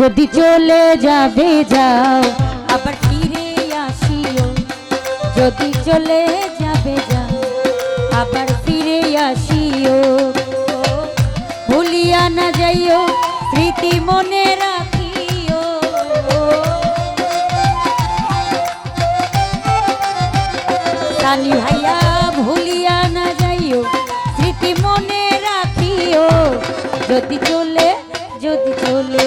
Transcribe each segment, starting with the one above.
যদি চলে যাবে যাও। আবার ফিরে আসিও। যদি চলে যাবে যাও আবার ফিরে আসিও। ভুলিয়া না যাইও স্মৃতি মনে রাখিও। ভাইয়া ভুলিয়া না যাইও স্মৃতি মনে রাখিও। যদি চলে যদি চলে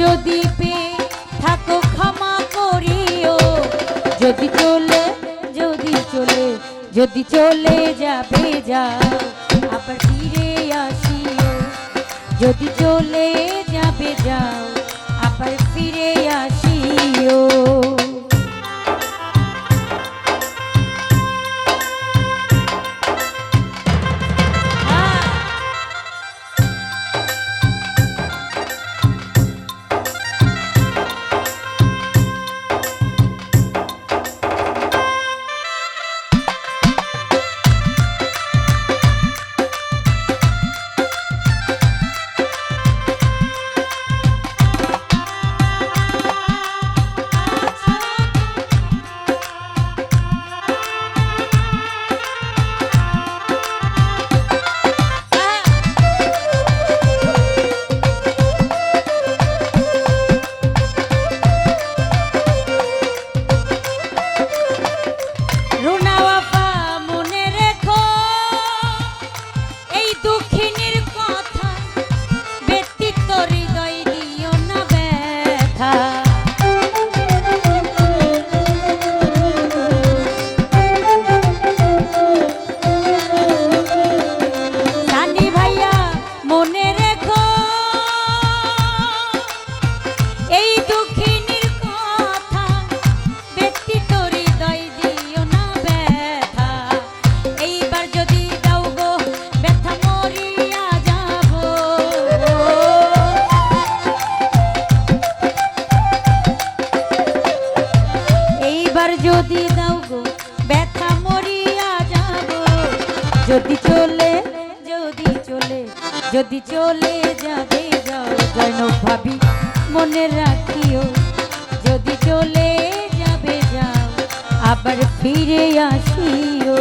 যদি পে থাকো ক্ষমা করিও, যদি চলে যদি চলে যদি চলে যাবে যাও আবার ফিরে আসিও, যদি চলে যাবে যাও যদি চলে যদি চলে যদি চলে যাবে যাও জৈনব ভাবি, মনে রাখিও। যদি চলে যাবে যাও, আবার ফিরে আসিও।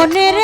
মনের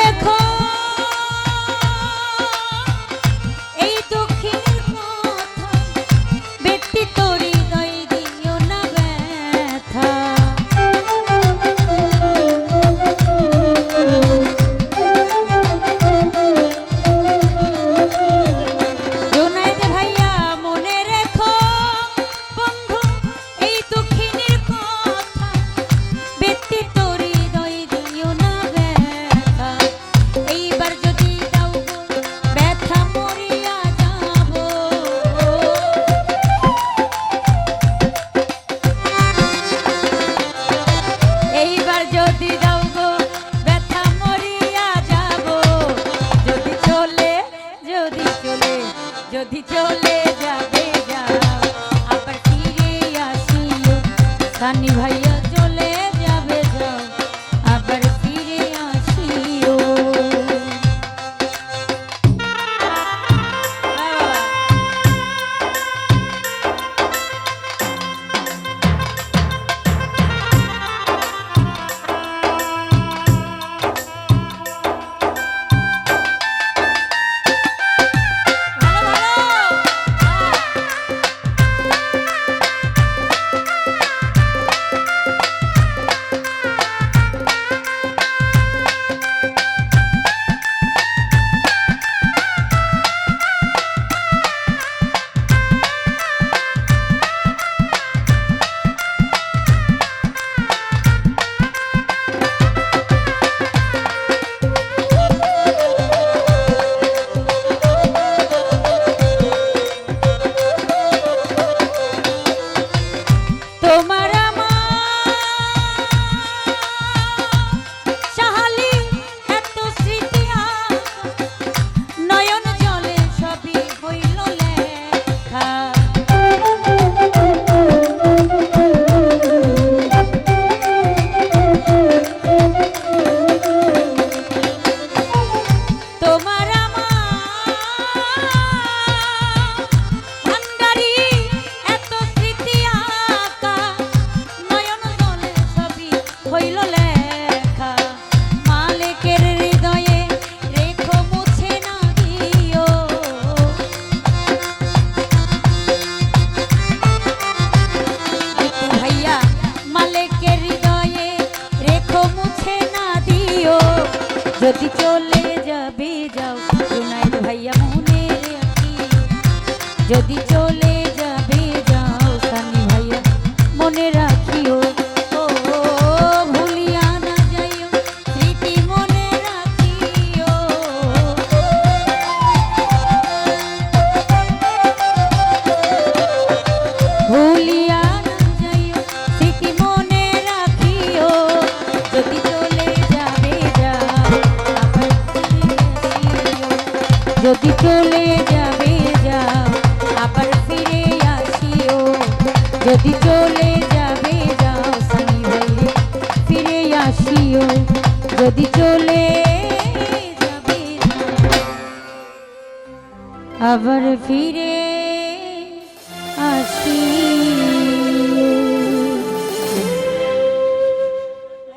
yo, yo, yo. যদি চলে যাবে, যাও। জুনাইদ ভাইয়া মনে রাখি যদি চলে যাবে, যাও। সানি ভাইয়া মনে রাখিও আসিও যদি চলে আবার ফিরে